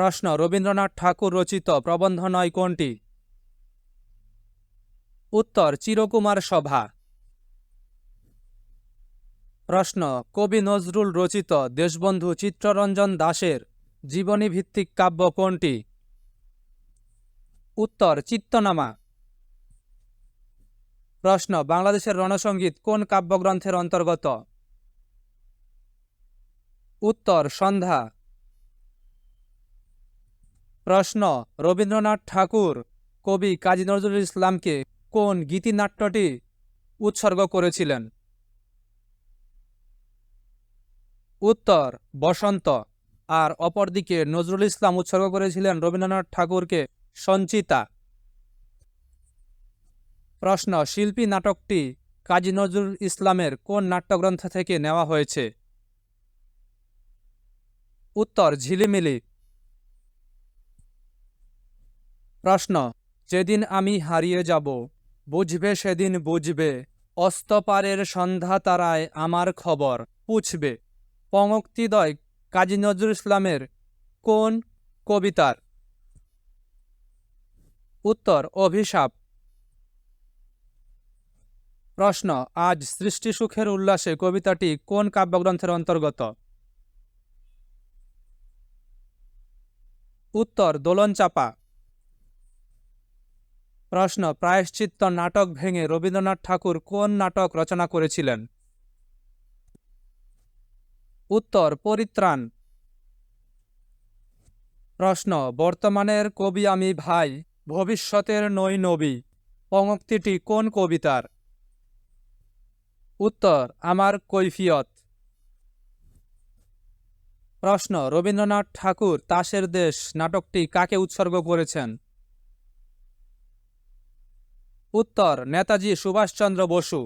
প্রশ্ন, রবীন্দ্রনাথ ঠাকুর রচিত প্রবন্ধ নয় কোনটি? উত্তর, চিরকুমার সভা। প্রশ্ন, কবি নজরুল রচিত দেশবন্ধু চিত্তরঞ্জন দাসের জীবনী ভিত্তিক কাব্য কোনটি? উত্তর, চিত্তনামা। প্রশ্ন, বাংলাদেশের রণসঙ্গীত কোন কাব্যগ্রন্থের অন্তর্গত? উত্তর, সন্ধ্যা। প্রশ্ন, রবীন্দ্রনাথ ঠাকুর, কবি কাজী নজরুল ইসলামকে কোন গীতিনাট্যটি উৎসর্গ করেছিলেন? উত্তর, বসন্ত। আর অপরদিকে নজরুল ইসলাম উৎসর্গ করেছিলেন রবীন্দ্রনাথ ঠাকুরকে সঞ্চিতা। প্রশ্ন, শিল্পী নাটকটি কাজী নজরুল ইসলামের কোন নাট্যগ্রন্থ থেকে নেওয়া হয়েছে? উত্তর, ঝিলিমিলি। প্রশ্ন, যেদিন আমি হারিয়ে যাব, বুঝবে সেদিন বুঝবে। অস্তপারের সন্ধ্যা তারায় আমার খবর, পুছবে। পঙ্ক্তিদয়, কাজী নজরুল ইসলামের কোন কবিতার? উত্তর, অভিশাপ। প্রশ্ন, আজ সৃষ্টি সুখের উল্লাসে কবিতাটি কোন কাব্যগ্রন্থের অন্তর্গত? উত্তর দোলন চাপা প্রশ্ন, প্রায়শ্চিত্ত নাটক ভেঙে রবীন্দ্রনাথ ঠাকুর কোন নাটক রচনা করেছিলেন? উত্তর, পরিত্রাণ। প্রশ্ন, বর্তমানের কবি আমি ভাই, ভবিষ্যতের নই নবী, পঙ্ক্তিটি কোন কবিতার? উত্তর, আমার কৈফিয়ত। প্রশ্ন, রবীন্দ্রনাথ ঠাকুর, তাসের দেশ, নাটকটি কাকে উৎসর্গ করেছেন? উত্তর নেতাজি সুভাষচন্দ্র বসু।